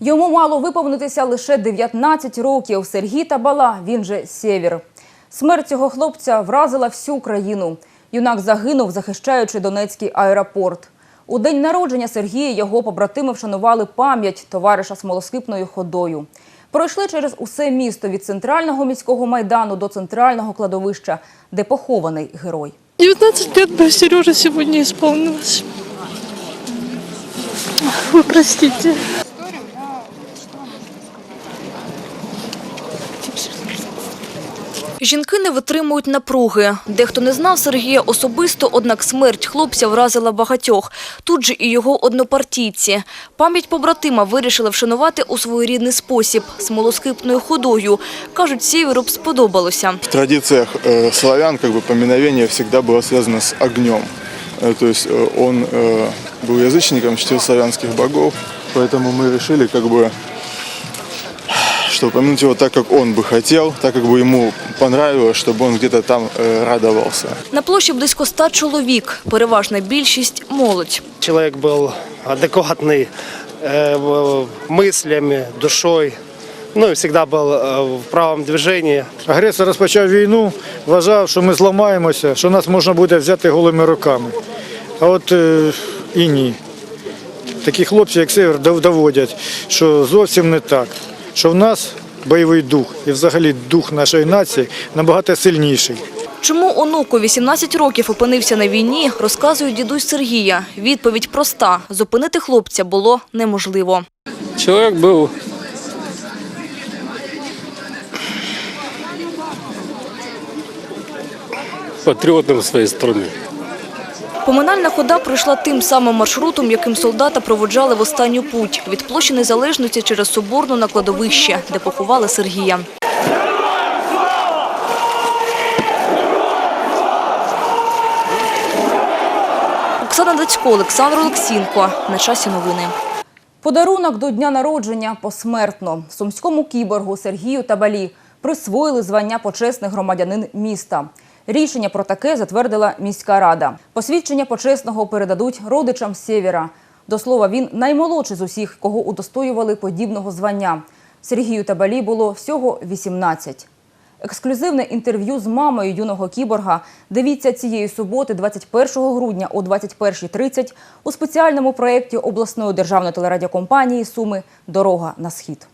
Йому мало виповнитися лише 19 років. Сергій Табала, він же Сєвір. Смерть цього хлопця вразила всю країну. Юнак загинув, захищаючи Донецький аеропорт. У день народження Сергія його побратими вшанували пам'ять товариша смолоскипною ходою. Пройшли через усе місто від центрального міського майдану до центрального кладовища, де похований герой. 19 лет бы Сереже сегодня исполнилось. Вы простите. Жінки не витримують напруги. Дехто не знав Сергія особисто, однак смерть хлопця вразила багатьох. Тут же і його однопартійці. Пам'ять побратима вирішили вшанувати у своєрідний спосіб – смолоскипною ходою. Кажуть, Сєвєру б сподобалося. В традициях э, славян как бы поминовение всегда было связано с огнем. Э, то есть э, он э, был язычником, чтил славянских богов, поэтому мы решили как бы что помянуть его так, как он бы хотел, так, как бы ему понравилось, чтобы он где-то там э, радовался. На площі близько ста чоловік. Переважна більшість – молодь. Человек был адекватный э, в- мыслями, душой, ну и всегда был э, в правом движении. Агресор розпочав війну, вважав, що ми зламаємося, що нас можна буде взяти голими руками. А от е, і ні. Такі хлопці, як Север, дов- доводять, що зовсім не так. Що в нас бойовий дух і взагалі дух нашої нації набагато сильніший. Чому онуку 18 років опинився на війні, розказує дідусь Сергія. Відповідь проста – зупинити хлопця було неможливо. Человек был патриотом своей страны. Поминальна хода пройшла тим самим маршрутом, яким солдата проводжали в останню путь – від площі Незалежності через Соборну на кладовище, де поховали Сергія. Оксана Дацько, Олександр Олексінко. На часі новини. Подарунок до дня народження посмертно. Сумському кіборгу Сергію Табалі присвоїли звання почесний громадянин міста. Рішення про таке затвердила міська рада. Посвідчення почесного передадуть родичам Сєвєра. До слова, він наймолодший з усіх, кого удостоювали подібного звання. Сергію Табалі було всього 18. Ексклюзивне інтерв'ю з мамою юного кіборга дивіться цієї суботи, 21 грудня о 21.30 у спеціальному проєкті обласної державної телерадіокомпанії Суми Дорога на схід.